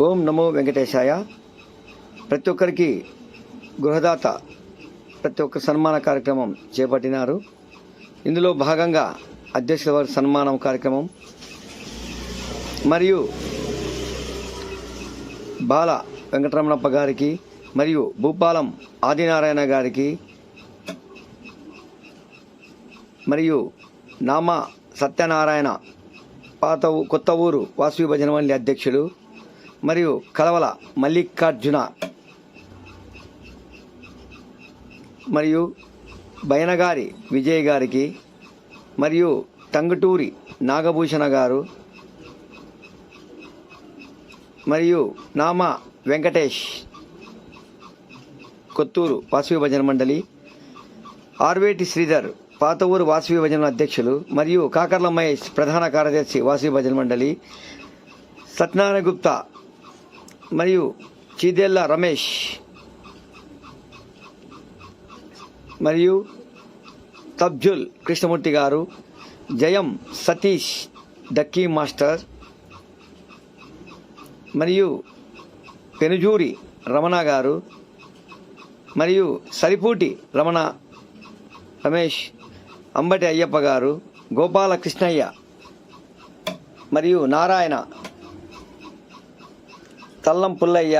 ఓం నమో వెంకటేశాయ. ప్రతి ఒక్కరికి గృహదాత ప్రతి ఒక్క సన్మాన కార్యక్రమం చేపట్టినారు. ఇందులో భాగంగా అధ్యక్షుల వారి సన్మానం కార్యక్రమం. మరియు బాల వెంకటరమణప్ప గారికి మరియు భూపాలం ఆదినారాయణ గారికి మరియు నామ సత్యనారాయణ పాత ఊ- కొత్త ఊరు వాసు భజన మండలి అధ్యక్షుడు మరియు కలవల మల్లికార్జున. మరియు బయనగారి విజయ్ గారికి మరియు టంగుటూరి నాగభూషణ గారు మరియు నామా వెంకటేష్ కొత్తూరు వాసవి భజన మండలి ఆర్వేటి శ్రీధర్ పాత ఊరు వాసవి భజన అధ్యక్షులు మరియు కాకర్ల మహేష్ ప్రధాన కార్యదర్శి వాసవి భజన మండలి సత్యనారాయణ గుప్తా మరియు చీదెల్ల రమేష్. మరియు తబ్జుల్ కృష్ణమూర్తి గారు జయం సతీష్ డక్కీ మాస్టర్ మరియు పెనుజూరి రమణ గారు మరియు సరిపూటి రమణ రమేష్ అంబటి అయ్యప్ప గారు గోపాల కృష్ణయ్య మరియు నారాయణ తల్లం పుల్లయ్య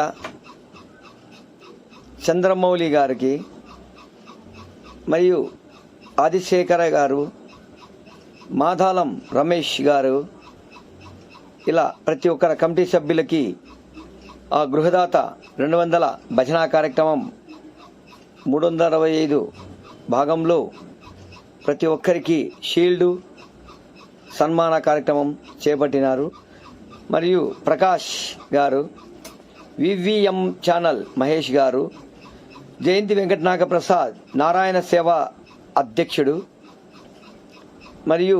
చంద్రమౌళి గారికి మరియు ఆదిశేఖర గారు మాధాలం రమేష్ గారు ఇలా ప్రతి ఒక్కర కమిటీ సభ్యులకి ఆ గృహదాత రెండు వందల భజనా కార్యక్రమం మూడు వందల అరవై ఐదు భాగంలో ప్రతి ఒక్కరికి షీల్డు సన్మాన కార్యక్రమం చేపట్టినారు. మరియు ప్రకాష్ గారు వివిఎం ఛానల్ మహేష్ గారు జయంతి వెంకటనాగ ప్రసాద్ నారాయణ సేవ అధ్యక్షుడు మరియు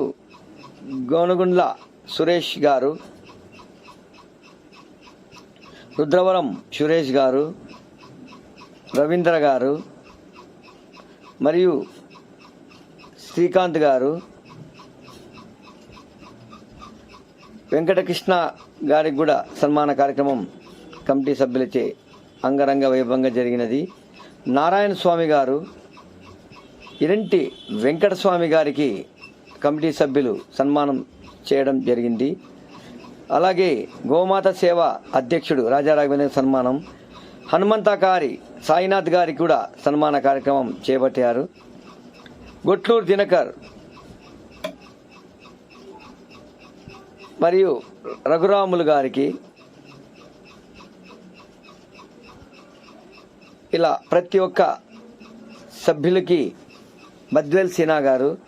గోనగుండ్ల సురేష్ గారు రుద్రవరం సురేష్ గారు రవీంద్ర గారు మరియు శ్రీకాంత్ గారు వెంకటకృష్ణ గారికి కూడా సన్మాన కార్యక్రమం కమిటీ సభ్యులచే అంగరంగ వైభవంగా జరిగినది. నారాయణ స్వామి గారు ఇరంటి వెంకటస్వామి గారికి కమిటీ సభ్యులు సన్మానం చేయడం జరిగింది. అలాగే గోమాత సేవ అధ్యక్షుడు రాజారాఘవేంద్ర సన్మానం హనుమంతకారి సాయినాథ్ గారి కూడా సన్మాన కార్యక్రమం చేపట్టారు. గొట్లూరు దినకర్ మరియు రఘురాములు గారికి ఇలా ప్రతి ఒక్క సభ్యులకి బద్వేల్ సినా గారు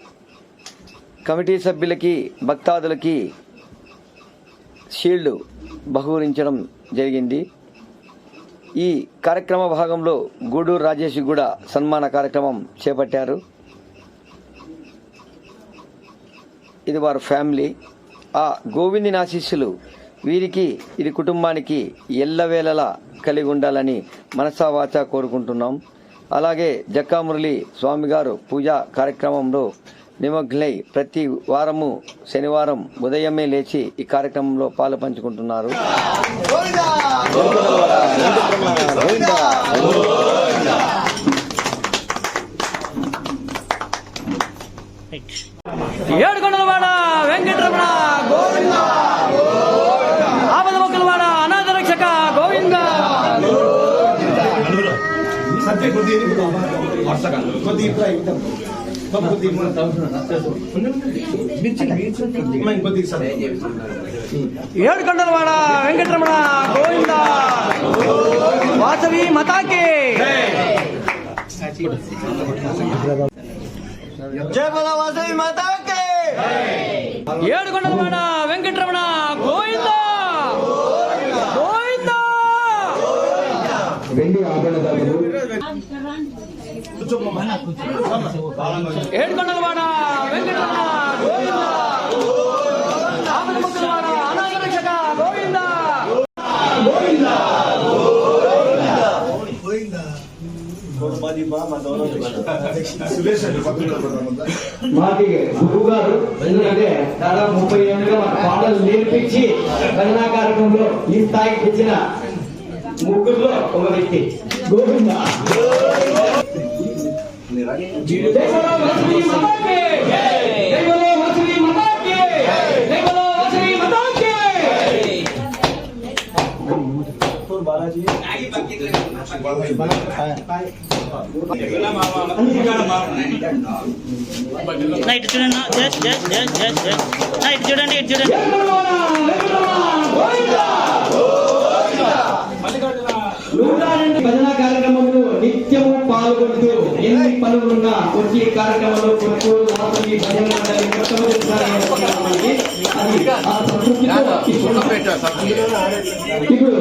కమిటీ సభ్యులకి భక్తాదులకి షీల్డ్ బహూరించడం జరిగింది. ఈ కార్యక్రమ భాగంలో గూడూరు రాజేష్ కూడా సన్మాన కార్యక్రమం చేపట్టారు. ఇది వారి ఫ్యామిలీ. ఆ గోవిందిని ఆశీస్సులు వీరికి ఇది కుటుంబానికి ఎల్లవేళలా కలిగి ఉండాలని మనసావాచ కోరుకుంటున్నాం. అలాగే జక్కామురళి స్వామి గారు పూజా కార్యక్రమంలో నిమగ్నై ప్రతి వారము శనివారం ఉదయమే లేచి ఈ కార్యక్రమంలో పాలు పంచుకుంటున్నారు ఏడుకొండలవాడ ఏడుకొండలవాడ వెంకటరమణ గోవింద వాసవి మతాకి. జయ బల వాసవి మాతాకే. ఏడుకొండలవాడ వెంకటరమణ గోవింద గోవింద వెండి ఆభరణదారులు ఏడుకొండలవాడ వెంకటరమణ గోవింద ఆపద మొక్కలవాడ గోవింద మాకి గురువు గారు ఎందుకంటే దాదాపు ముప్పై ఏళ్ళుగా మన పాటలు నేర్పించి భజనా కార్యక్రమంలో ఈ స్థాయికి తెచ్చిన ముగ్గురులో ఒక వ్యక్తి. గోవింద జై బలో వసవి మాతాకి! జై బలో వసవి మాతాకి! జై బలో వసవి మాతాకి! నా ఇటు చూడండి నా. Just just just just just నా ఇటు చూడండి ఇటు చూడండి జై బలవాన! వెంకటరమణ! గోవింద! నూట రెండు భజన కార్యక్రమంలో నిత్యము పాల్గొంటూ ఎన్ని పనులున్నా వచ్చి కార్యక్రమంలో కొడుకు భజన మండలి అది ఆ సంతృప్తితో ఇప్పుడు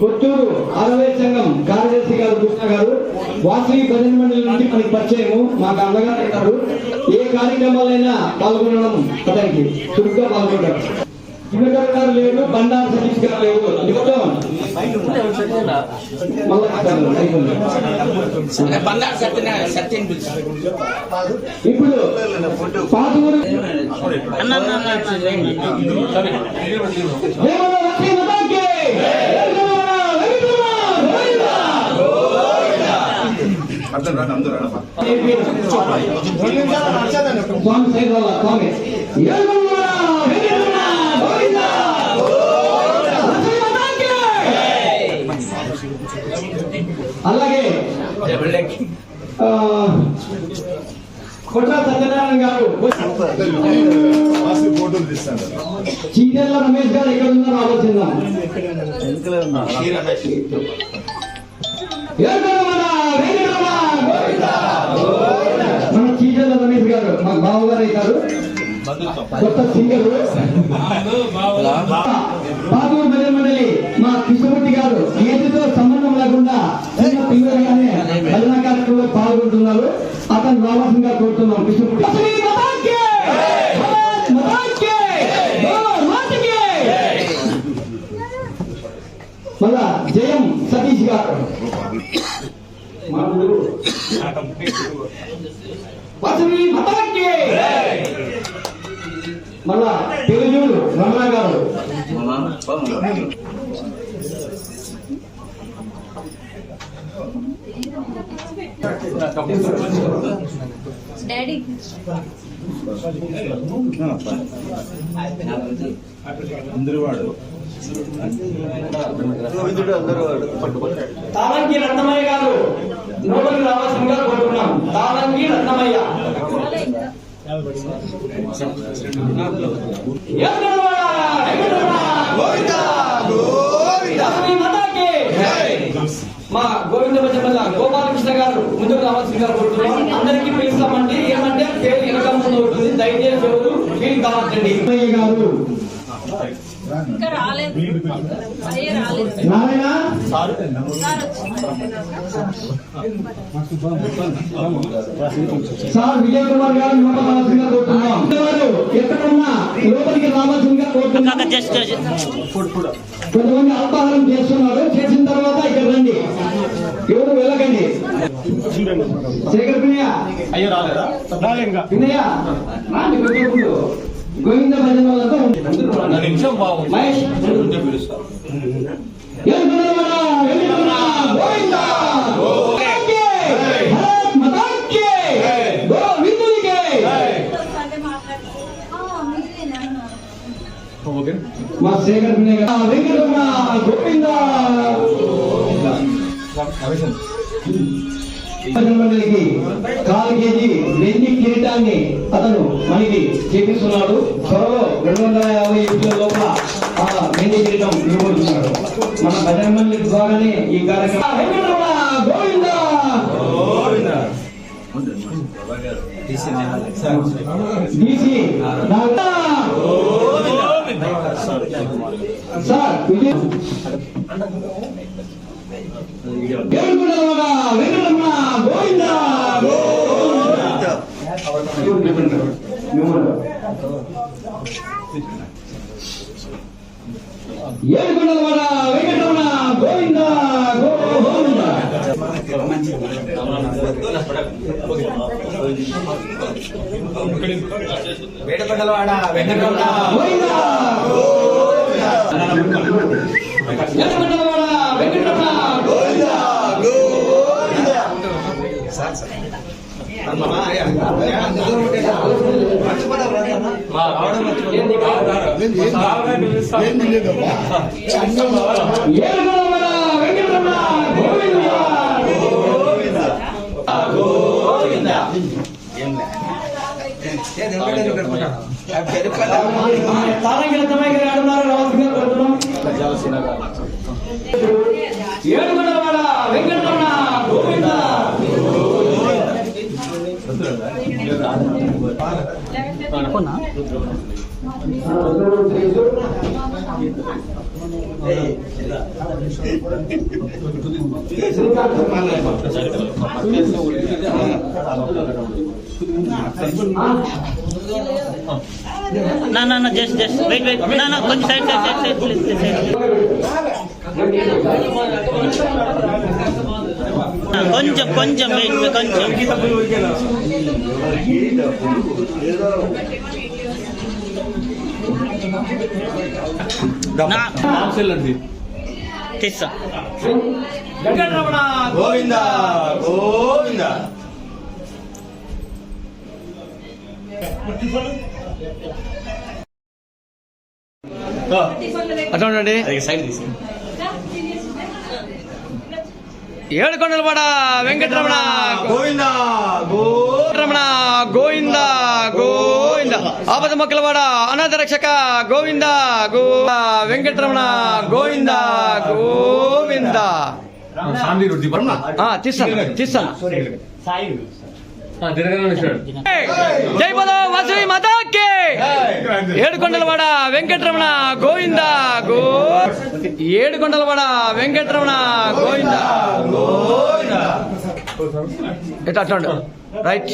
కొత్తూరు ఆరవై సంఘం కార్యదర్శి గారు కృష్ణ గారు వాసవి భజన మండలి నుండి మనకి పరిచయము. మాకు అందగా ఉంటారు ఏ కార్యక్రమాలైనా పాల్గొనడం అతనికి చురుగ్గా పాల్గొంటారు. దినకర్ గారు లేడు బండారు సతీష్ గారు లేడు నిమిత్తం మళ్ళా అయిపోయింది. బంగారు సత్యనారాయణ సత్యం ఇప్పుడు పాతూరు అన్న అన్న అన్న దేవర లక్ష్మీ మాతాకి! వెంకటరమణ! వెంకటరమణ! గోవింద! స్వామి సైదాల స్వామి వెంకటరమణ! వెంకటరమణ! గోవింద! లక్ష్మీ మాతాకి! అలాగే ఆ, కొట్ల సత్యనారాయణ గారు రమేష్ గారు ఎక్కడ ఉన్నారో ఆలోచిద్దాం! మన చీటెల్ల రమేష్ గారు మా బావగారు అవుతారు. కొత్త సింగర్. మండలి మా కృష్ణమూర్తి గారు ఏదితో సంబంధం లేకుండా చిన్న పిల్లలుగానే భజన కార్యక్రమంలో పాల్గొంటున్నారు అతను రావాల్సిందిగా కోరుతున్నాం. మాతకి! మళ్ళా జయం సతీష్ గారు! మళ్ళా తెలుగుడు రమణ గారు. డాడీ అందరి వాడు తాళంకి రత్నమయ్య గారు. నోబెల్ రావాల్సిందిగా కోరుతున్నాం. తాళంకి రత్నమయ్య. లక్ష్మీ మాతాకి! మా గోవింద భజమల్ల గోపాలకృష్ణ గారు ముందుకు రావాల్సిందిగా కోరుతున్నాం. అందరికీ పిలుస్తామండి. ఏమంటే పేరు వెనక ముందు ఉంటుంది. దయచేసి ఎవరు ఫీల్ కావచ్చండి గారు ఇంకా రాలేదు. అయ్యే రాలేదు. నారాయణ సార్ విజయ్ కుమార్ గారు లోపల రావాల్సిందిగా కోరుతున్నాం ఎక్కడున్నా లోపలికి రావాల్సిందిగా కోరుతున్నాం కొంతమంది అల్పాహారం చేస్తున్నారు. చేసిన తర్వాత ఇక్కడ రండి. ఎవరు వెళ్ళకండి. శేఖర్ పిన్నయ్య అయ్యో రాలేదా? రాండి కొంచెం ముందు. గోవింద భజన వాళ్ళంతా ఉండండి. మహేష్ వెంకటరమణ, వెంకటరమణ, గోవింద గోవిందకి! భారత్ మాతాకి! గోవిందునికి! సండే మాట్లాడుతూ మీరేనా మా శేఖర్ పిన్నయ్య గారు, వెంకటరమణ గోవింద మండలికి కాలు కేజీ వెండి కిరీటాన్ని అతను మనకి చేపిస్తున్నాడు. త్వరలో రెండు వందల యాభై ఎనిమిది లోపల ఆ వెండి కిరీటం ఇవ్వబోతున్నాడు మన భజన మండలి ద్వారానే ఈ కార్యక్రమం. సార్ ఏడుకొండలవాడ వెంకటరమణ గోవింద గోవింద వేడుకొండలవాడ వెంకటరమణ గోవింద ఏడుకొండలవాడ వెంకటరమణ గోవింద ఏడుకొండలవాడ వెంకటరమణ గోవింద తారంగిల తమ్మాయి గారు ఆడున్నారు రావాల్సిందిగా కోరుతున్నాం ఏడుకొండలవాడ వెంకటరమణ గోవింద నా నా నా జస్ట్ జస్ట్ వెయిట్ వెయిట్ నా నా కొంచెం side side side side please please side కొంచెం కొంచెం వెయిట్ కొంచెం. తీస్తా. గోవింద గోవింద. అట్లా ఉండండి ఏడుకొండలవాడ వెంకటరమణ గోవింద రమణ గోవింద గోవింద. ఆపద మొక్కలవాడ అనాథ రక్షక గోవింద గో వెంకటరమణ గోవింద గోవింద. ఆ, తీస్తాను తీస్తాను. జై బలో వాసవి మాతాకి! ఏడుకొండలవాడ వెంకటరమణ గోవింద గో ఏడుకొండలవాడ వెంకటరమణ గోవింద గోవింద ఎట్లా అట్లా. రైట్.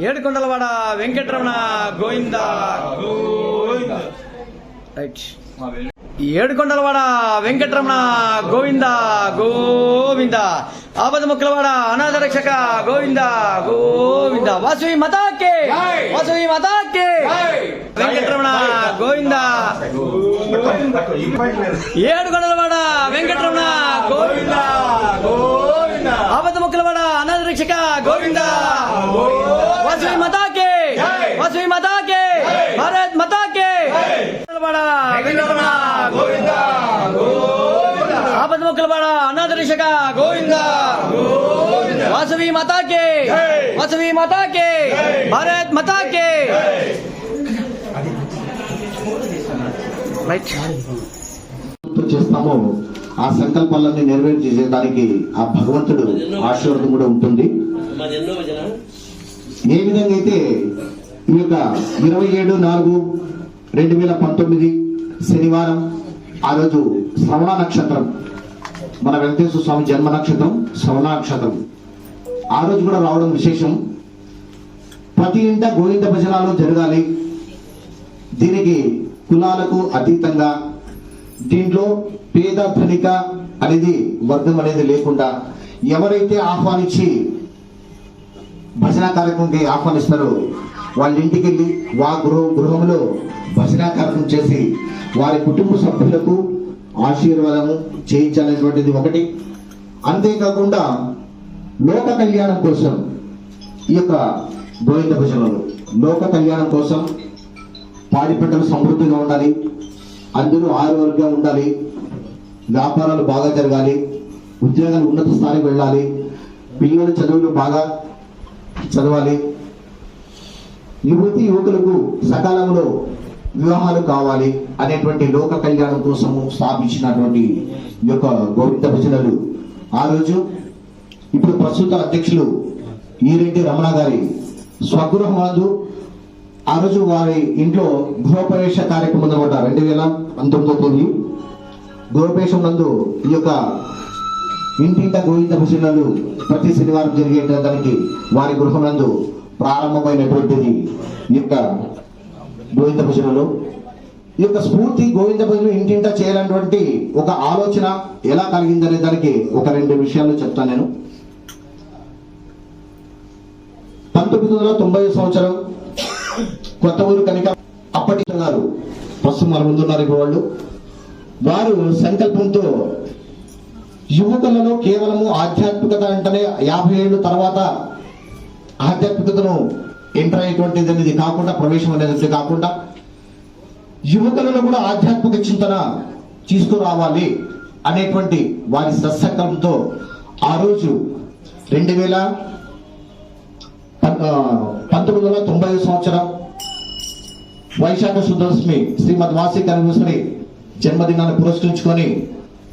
ఏడుకొండలవాడ వెంకటరమణ గోవింద. గోవింద. రైట్ ఏడుకొండలవాడ వెంకటరమణ గోవింద. గోవింద. ఆపద ముక్కలవాడ అనాథ రక్షక గోవింద. గోవింద. వాసవి మతాకే. వాసవి మతాకే. వెంకటరమణ గోవింద. ఏడుకొండలవాడ వెంకటరమణ గోవింద. గోవింద. ఆపద ముక్కలవాడ అనాథ రక్షక గోవింద. వాసవి మతాకే! వాసవి మతాకే! భారత్ మతాకే! వెంకటరమణ గోవింద! ఆపద ముక్కలవాడ అనాథ రక్షక గోవింద! వాసవి మతాకే! వాసవి మతాకే! భారత్ మతాకే! రైట్. సంకల్పం చేస్తామో ఆ సంకల్పాలన్నీ నెరవేర్చేయడానికి ఆ భగవంతుడు ఆశీర్వాదం కూడా ఉంటుంది. ఏ విధంగా అయితే ఈ యొక్క ఇరవై ఏడు నాలుగు రెండు వేల పంతొమ్మిది శనివారం ఆ రోజు శ్రవణ నక్షత్రం మన వెంకటేశ్వర స్వామి జన్మ నక్షత్రం శ్రవణ నక్షత్రం. ఆ రోజు కూడా రావడం విశేషం. ప్రతి ఇంట గోవింద భజనాలు జరగాలి. దీనికి కులాలకు అతీతంగా దీంట్లో పేద ధనిక అనేది వర్గం అనేది లేకుండా ఎవరైతే ఆహ్వానించి భజన కార్యక్రమంకి ఆహ్వానిస్తారు. వాళ్ళ ఇంటికి వెళ్ళి వా గృహ గృహంలో భజన కార్యక్రమం చేసి వారి కుటుంబ సభ్యులకు ఆశీర్వాదము చేయించాలనేటువంటిది ఒకటి. అంతేకాకుండా లోక కళ్యాణం కోసం ఈ యొక్క గోవింద భజనలు. లోక కళ్యాణం కోసం పాడి పంటలు సమృద్ధిగా ఉండాలి. అందరూ ఆరోగ్యంగా ఉండాలి. వ్యాపారాలు బాగా జరగాలి. ఉద్యోగాలు ఉన్నత స్థాయికి వెళ్ళాలి. పిల్లల చదువులు బాగా చదవాలి. యువతి యువకులకు సకాలంలో వివాహాలు కావాలి అనేటువంటి లోక కళ్యాణం కోసము స్థాపించినటువంటి ఈ యొక్క గోవింద భజనలు. ఆ రోజు ఇప్పుడు ప్రస్తుత అధ్యక్షులు ఈరెడ్డి రమణ గారి స్వగృహమందు ఆ రోజు వారి ఇంట్లో గృహప్రవేశ కార్యక్రమం అనమాట రెండు వేల పంతొమ్మిదో తేదీ. గృహప్రవేశం నందు ఈ యొక్క ఇంటింట గోవింద భజనలు ప్రతి శనివారం జరిగేదానికి వారి గృహనందు ప్రారంభమైనటువంటిది ఈ యొక్క గోవింద భజనలు ఈ యొక్క స్ఫూర్తి గోవింద భజనలు ఇంటింట చేయాలన్నటువంటి ఒక ఆలోచన ఎలా కలిగిందనే దానికి ఒక రెండు విషయాలు చెప్తాను నేను. పంతొమ్మిది వందల తొంభై సంవత్సరం కొత్త ఊరు కనుక అప్పటి గారు ప్రస్తుతం మన ముందున్నారు ఇప్పుడు వాళ్ళు. వారు సంకల్పంతో యువకులలో కేవలము ఆధ్యాత్మికత అంటేనే యాభై ఏళ్ళు తర్వాత ఆధ్యాత్మికతను ఎంటర్ అయ్యేటువంటిది అనేది కాకుండా ప్రవేశం అనేది కాకుండా యువకులలో కూడా ఆధ్యాత్మిక చింతన తీసుకురావాలి అనేటువంటి వారి సత్సంకల్పంతో ఆ రోజు రెండు వేల పంతొమ్మిది వందల తొంభై సంవత్సరం వైశాఖ శుద్ధదశమి శ్రీమద్ వాసి కనిపిస్తుని జన్మదినాన్ని పురస్కరించుకొని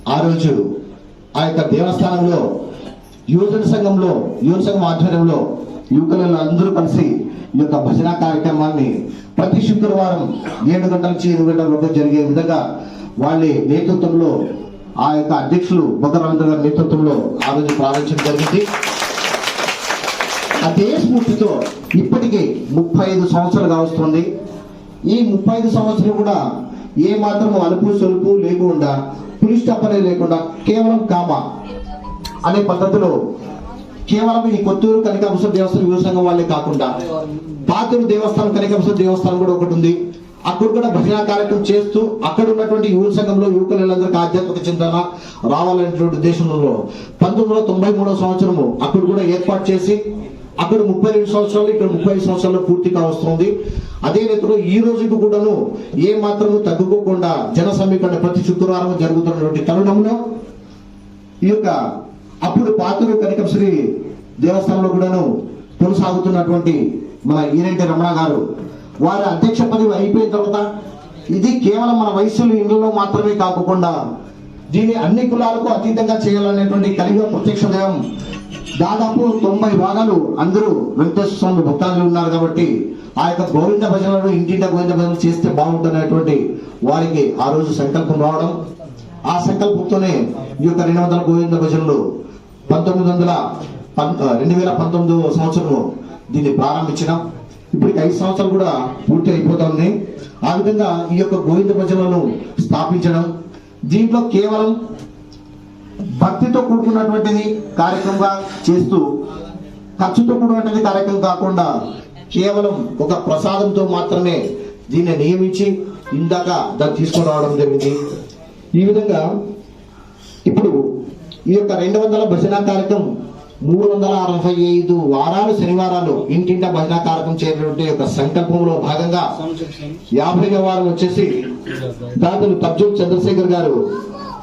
ఆ రోజు ఆ యొక్క దేవస్థానంలో యువజన సంఘంలో యువజన సంఘం ఆధ్వర్యంలో యువకులలో అందరూ కలిసి ఈ యొక్క భజన కార్యక్రమాన్ని ప్రతి శుక్రవారం ఏడు గంటల నుంచి ఎనిమిది గంటల వరకు జరిగే విధంగా వాళ్ళ నేతృత్వంలో ఆ యొక్క అధ్యక్షులు బొగ్గ గారి నేతృత్వంలో ఆ రోజు ప్రారంభించడం జరిగింది. అదే స్ఫూర్తితో ఇప్పటికీ ముప్పై ఐదు సంవత్సరాలుగా వస్తుంది ఈ ముప్పై ఐదు సంవత్సరాలు కూడా ఏ మాత్రం అలుపు సొలుపు లేకుండా పులి స్టాప్ అనేది లేకుండా కేవలం కామ అనే పద్ధతిలో కేవలం ఈ కొత్తూరు కనకాంబ దేవస్థానం యువసంఘం వాళ్ళే కాకుండా పాతూరు దేవస్థానం కనకాంబ దేవస్థానం కూడా ఒకటి ఉంది. అక్కడ కూడా భజన కార్యక్రమం చేస్తూ అక్కడ ఉన్నటువంటి యువ సంఘంలో యువకులందరికీ ఆధ్యాత్మిక చింతన రావాలనేటువంటి ఉద్దేశంలో పంతొమ్మిది వందల తొంభై మూడవ సంవత్సరము అక్కడ కూడా ఏర్పాటు చేసి అక్కడ ముప్పై రెండు సంవత్సరాలు ఇక్కడ ముప్పై ఐదు సంవత్సరాలు పూర్తిగా వస్తుంది అదే రీతిలో ఈ రోజుకు కూడాను ఏ మాత్రము తగ్గుకోకుండా జన సమీకరణ ప్రతి శుక్రవారం జరుగుతున్నటువంటి తరుణంలో ఈ యొక్క అప్పుడు పాతూరు కనకశ్రీ దేవస్థానంలో కూడాను కొనసాగుతున్నటువంటి మన ఈరెంటి రమణ గారు వారి అధ్యక్ష పదవి అయిపోయిన తర్వాత ఇది కేవలం మన వయసులు ఇళ్ళలో మాత్రమే కాకుండా దీన్ని అన్ని కులాలకు అతీతంగా చేయాలనేటువంటి కలిగే ప్రత్యక్ష దైవం దాదాపు తొంభై భాగాలు అందరూ వెంకటేశ్వర స్వామి భక్తాదులు ఉన్నారు కాబట్టి ఆ యొక్క గోవింద భజనలు ఇంటింట గోవింద భజనలు చేస్తే బాగుంటున్నటువంటి వారికి ఆ రోజు సంకల్పం రావడం. ఆ సంకల్పంతోనే ఈ యొక్క రెండు వందల గోవింద భజనలు పంతొమ్మిది వందల రెండు వేల పంతొమ్మిదవ సంవత్సరం దీన్ని ప్రారంభించడం ఇప్పటికి ఐదు సంవత్సరాలు కూడా పూర్తి అయిపోతుంది ఆ విధంగా ఈ యొక్క గోవింద భజనలను స్థాపించడం దీంట్లో కేవలం భక్తితో కూడుకున్నటువంటిది కార్యక్రమంగా చేస్తూ ఖర్చుతో కూడినటువంటి కార్యక్రమం కాకుండా కేవలం ఒక ప్రసాదంతో మాత్రమే దీన్ని నియమించి ఇందాక దాన్ని తీసుకొని రావడం జరిగింది. ఈ విధంగా ఇప్పుడు ఈ యొక్క రెండు వందల భజన కార్యక్రమం మూడు వందల అరవై ఐదు వారాలు శనివారాలు ఇంటింట భజన కార్యక్రమం చేయటువంటి యొక్క సంకల్పంలో భాగంగా యాభై వారం వచ్చేసి దాతలు తబ్జూర్ చంద్రశేఖర్ గారు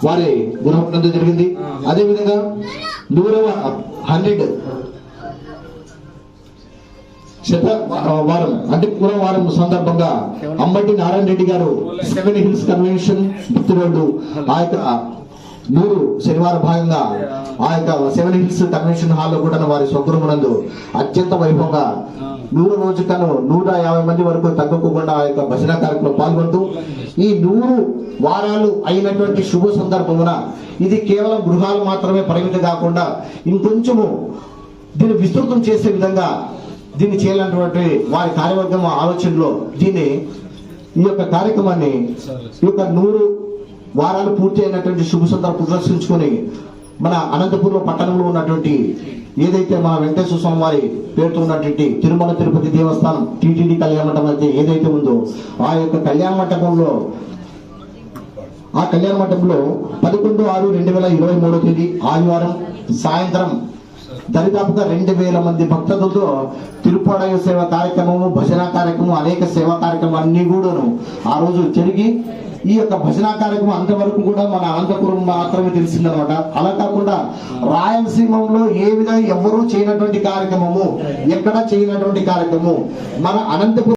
వారి గుణపడం జరిగింది. అదే విధంగా నూరవ హండ్రెడ్ శత వారం అంటే కుల వారం సందర్భంగా అంబటి నారాయణ రెడ్డి గారు సెవెన్ హిల్స్ కన్వెన్షన్ మిత్రుడు ఆ యొక్క నూరు శనివారం భాగంగా ఆ యొక్క సెవెన్ హిల్స్ కన్వెన్షన్ హాల్లో కూడా వారి స్వగృహమునందు అత్యంత వైభవంగా నూరు రోజుకను నూట యాభై మంది వరకు తగ్గకుండా ఆ యొక్క భజన కార్యక్రమంలో పాల్గొంటూ ఈ నూరు వారాలు అయినటువంటి శుభ సందర్భమున ఇది కేవలం గృహాలు మాత్రమే పరిమితి కాకుండా ఇంకొంచెము దీన్ని విస్తృతం చేసే విధంగా దీన్ని చేయాలన్నటువంటి వారి కార్యవర్గం ఆలోచనలో దీన్ని ఈ యొక్క కార్యక్రమాన్ని ఈ యొక్క నూరు వారాలు పూర్తి అయినటువంటి శుభ సందర్భం ప్రదర్శించుకొని మన అనంతపురం పట్టణంలో ఉన్నటువంటి ఏదైతే మన వెంకటేశ్వర స్వామి వారి పేరుతో ఉన్నటువంటి తిరుమల తిరుపతి దేవస్థానం టీటీడీ కళ్యాణ మండపం అయితే ఏదైతే ఉందో ఆ యొక్క కళ్యాణ మండపంలో ఆ కళ్యాణ మండపంలో పదకొండు ఆరు రెండు వేల ఇరవై మూడో తేదీ ఆదివారం సాయంత్రం దరిదాపుగా రెండు వేల మంది భక్తులతో తిరుపాడయ సేవ కార్యక్రమము భజన కార్యక్రమం అనేక సేవా కార్యక్రమం అన్ని కూడాను ఆ రోజు జరిగి ఈ యొక్క భజన కార్యక్రమం అంతవరకు కూడా మన అనంతపురం మాత్రమే తెలిసిందనమాట. అలా కాకుండా రాయలసీమలో ఏ విధంగా ఎవరూ చేయనటువంటి కార్యక్రమము ఎక్కడ చేయనటువంటి కార్యక్రమము మన అనంతపురం